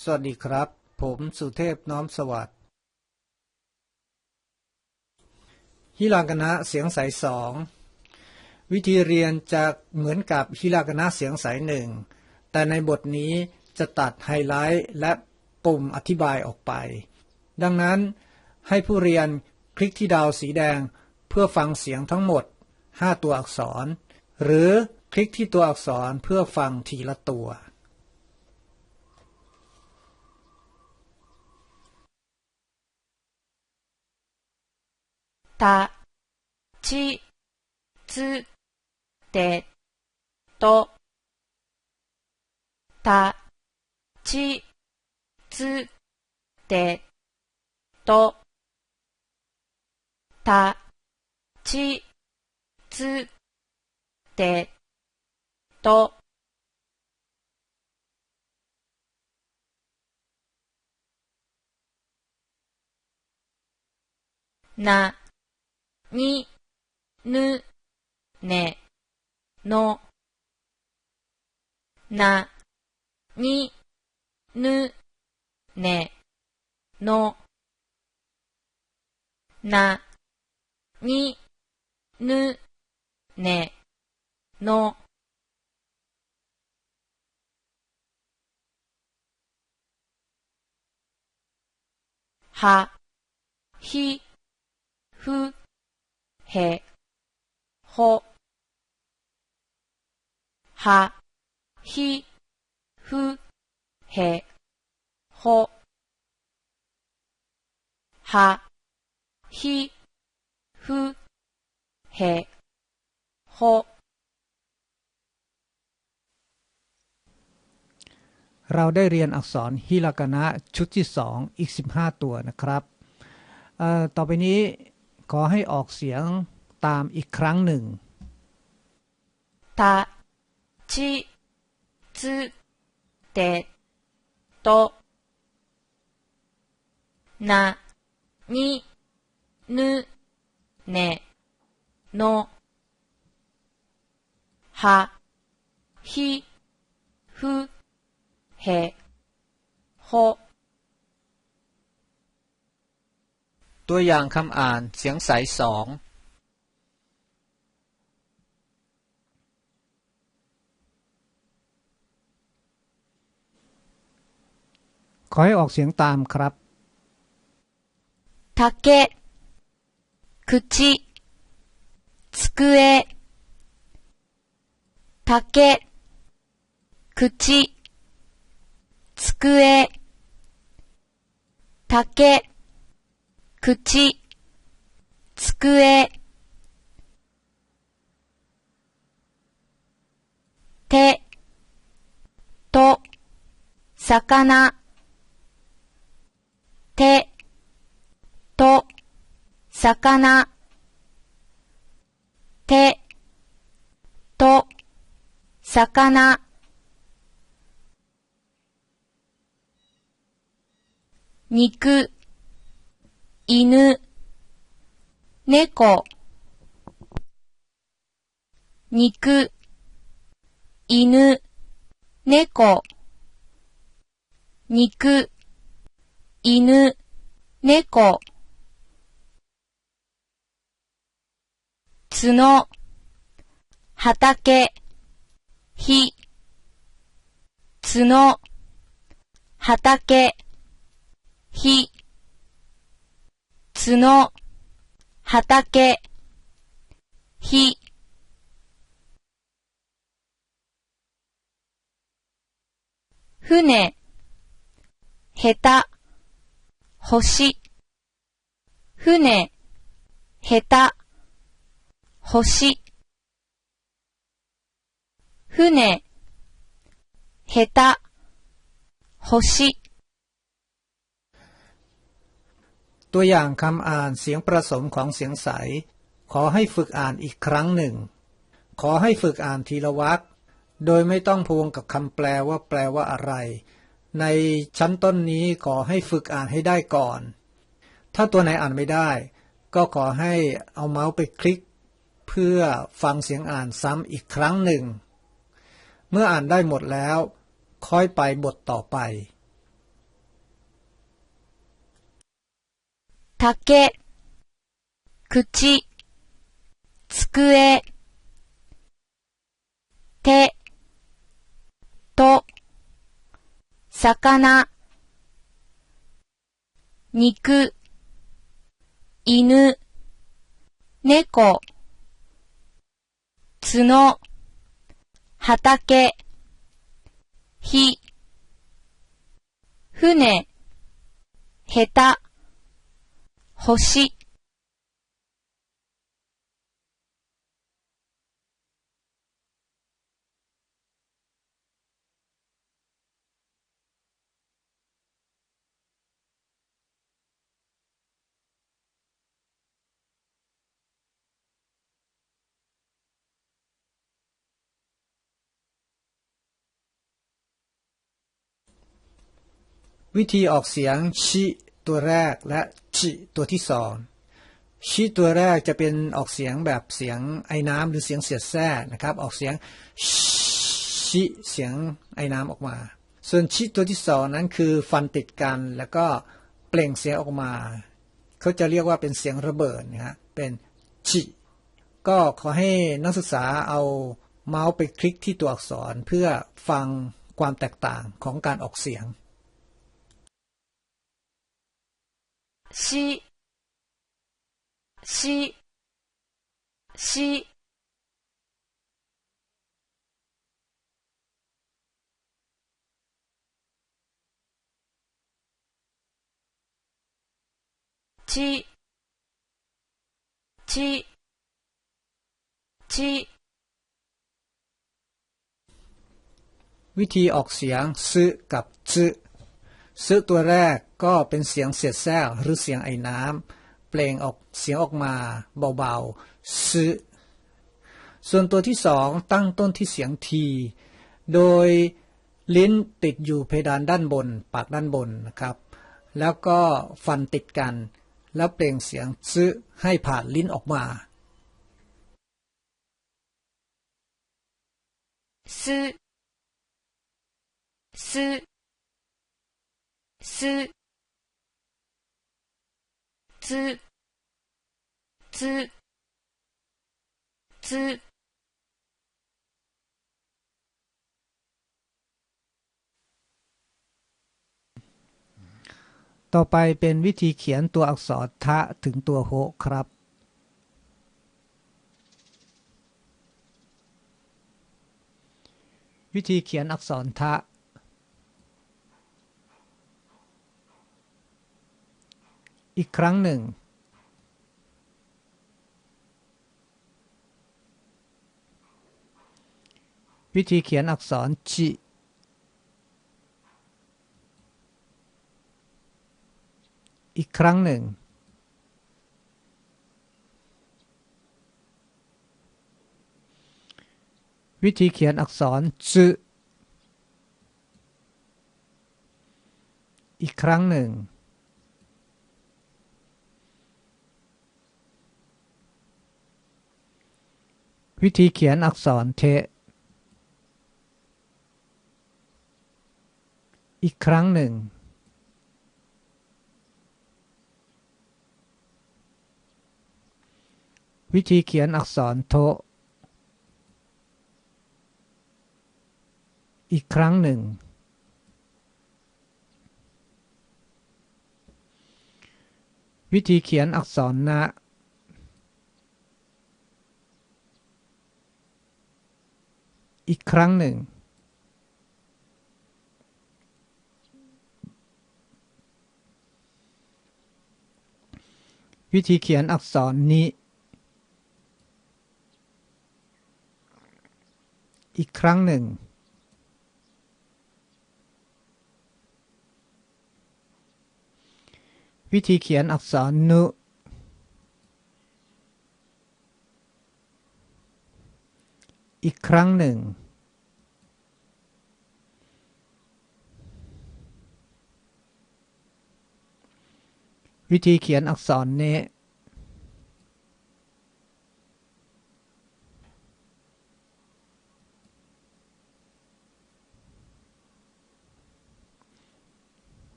สวัสดีครับ ผมสุเทพน้อมสวัสดิ์ฮิรากณะเสียงใสสองวิธีเรียนจะเหมือนกับฮิรากณะเสียงใสหนึ่งแต่ในบทนี้จะตัดไฮไลท์และปุ่มอธิบายออกไป ดังนั้นให้ผู้เรียนคลิกที่ดาวสีแดงเพื่อฟังเสียงทั้งหมด 5 ตัวอักษร หรือคลิกที่ตัวอักษรเพื่อฟังทีละตัว た、ち、つ、て、と、た、ち、つ、て、と、た、ち、つ、て、と、な、に、ぬ、ね、の、な、に、ぬ、ね、の、な、に、ぬ、ね、の、は、ひ、ふ、へ、ほ、は、ひ、ふ、へ、ほ、は、ひ、ふ、へ、ほ เราได้เรียนอักษรฮิรากณะชุดที่สองอีก 15 ตัวนะครับเอ่อต่อไปนี้ขอให้ออกเสียง ตามอีกครั้งหนึ่งตาชิซึเตโตนานินุเนโนฮาฮิฟุเฮโฮตัวอย่างคำอ่านเสียงใสสอง ขอให้ออกเสียงตามครับ 竹、口、机、竹、口、机、竹、口、机、手、と、魚、 手、と、魚、手、と、魚、肉、犬、猫、肉、犬、猫、肉、犬、猫、角、畑、火、角、畑、火、角、畑、火、船、下手、星、船、下手、星、船、下手、星 ตัวอย่างคำอ่านเสียงประสมของเสียงใส ขอให้ฝึกอ่านอีกครั้งหนึ่ง ขอให้ฝึกอ่านทีละวรรคโดยไม่ต้องพวงกับคำแปลว่าแปลว่าอะไร ในชั้นต้นนี้ขอให้ฝึกอ่านให้ได้ก่อน ถ้าตัวไหนอ่านไม่ได้ ก็ขอให้เอาเมาส์ไปคลิก เพื่อฟังเสียงอ่านซ้ำอีกครั้งหนึ่ง เมื่ออ่านได้หมดแล้ว ค่อยไปบทต่อไปทักเก็คุชิสกเ竹、口、机、โต、 魚、肉、犬、猫、角、畑、火、船、下手、星、 วิธีออกเสียงชิตัวแรกและจิตัวที่สองชิตัวแรกจะเป็นออกเสียงแบบเสียงไอ้น้ำหรือเสียงเสียดแทร่นะครับ ออกเสียงชิเสียงไอ้น้ำออกมา ส่วนชิตัวที่สองนั้นคือฟันติดกันแล้วก็เปล่งเสียงออกมา เขาจะเรียกว่าเป็นเสียงระเบิดนะฮะเป็นชิก็ขอให้นักศึกษาเอาเมาส์ไปคลิกที่ตัวอักษรเพื่อฟังความแตกต่างของการออกเสียง し、し、し、ち、ち、ち、 วิธีออกเสียงซึกับซึซึตัวแรก ก็เป็นเสียงเสียดแซ่หรือเสียงไอ้น้ำเปล่งออกเสียงออกมาเบาๆซึส่วนตัวที่สองตั้งต้นที่เสียงที โดยลิ้นติดอยู่เพดานด้านบน ปากด้านบนนะครับ แล้วก็ฟันติดกัน แล้วเปล่งเสียงซึให้ผ่านลิ้นออกมาซึซึซึ つ、つ、つ、 ต่อไปเป็นวิธีเขียนตัวอักษรทะถึงตัวโฮครับ วิธีเขียนอักษรทะ อีกครั้งหนึ่ง วิธีเขียนอักษรจิอีกครั้งหนึ่ง วิธีเขียนอักษรซึอีกครั้งหนึ่ง วิธีเขียนอักษรเทอีกครั้งหนึ่ง วิธีเขียนอักษรโทอีกครั้งหนึ่ง วิธีเขียนอักษรนะ อีกครั้งหนึ่ง วิธีเขียนอักษรนี้ อีกครั้งหนึ่ง วิธีเขียนอักษรนุอีกครั้งหนึ่ง วิธีเขียนอักษรเนว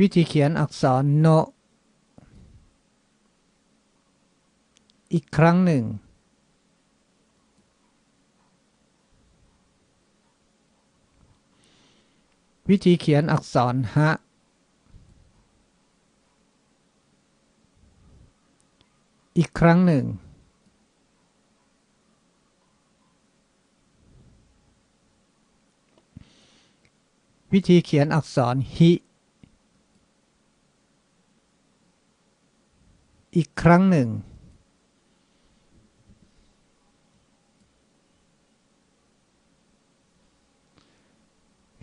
วิธีเขียนอักษรโน อีกครั้งหนึ่งวิธีเขียนอักษรฮะ อีกครั้งหนึ่ง วิธีเขียนอักษรฮิ อีกครั้งหนึ่ง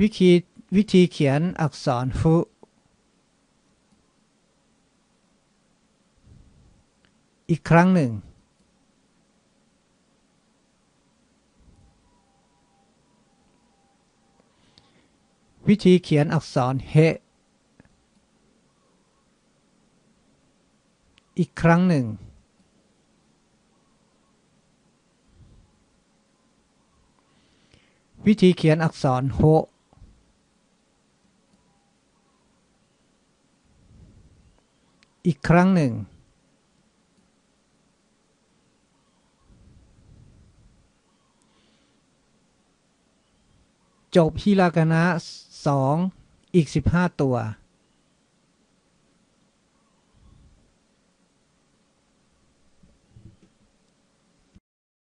วิธีวิธีเขียนอักษรฟุ อีกครั้งหนึ่ง วิธีเขียนอักษรเฮอีกครั้งหนึ่ง วิธีเขียนอักษรโฮอีกครั้งหนึ่ง จบฮิรากานะสองอีกสิบห้าตัว